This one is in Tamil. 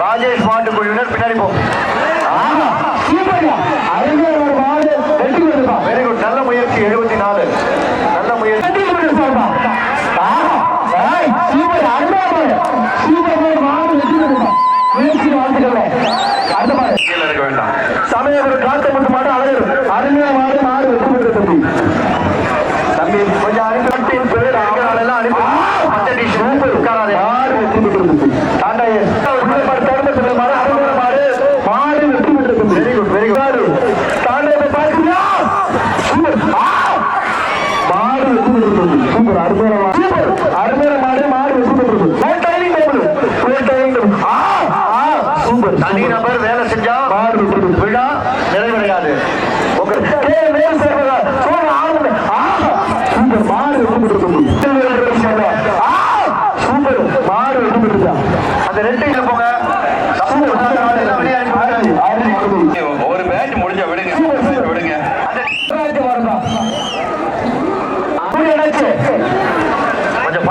ராஜேஷ் பாண்டு குழுவினர் பின்னாடி போ. அப்படியே ஒரு காத்து மட்டும் மாட அழகு அருமையா மாடு மாடு வெற்றி பெற்ற தம்பி தம்பி கொஞ்சம் அனுப்பி பேர் அனுப்பி அத்தடி சூப்பர் வெற்றி பெற்ற தம்பி தாண்டா அருமையான அருமையான மாடு மாடு வெற்றி பெற்ற சூப்பர் தனி நபர்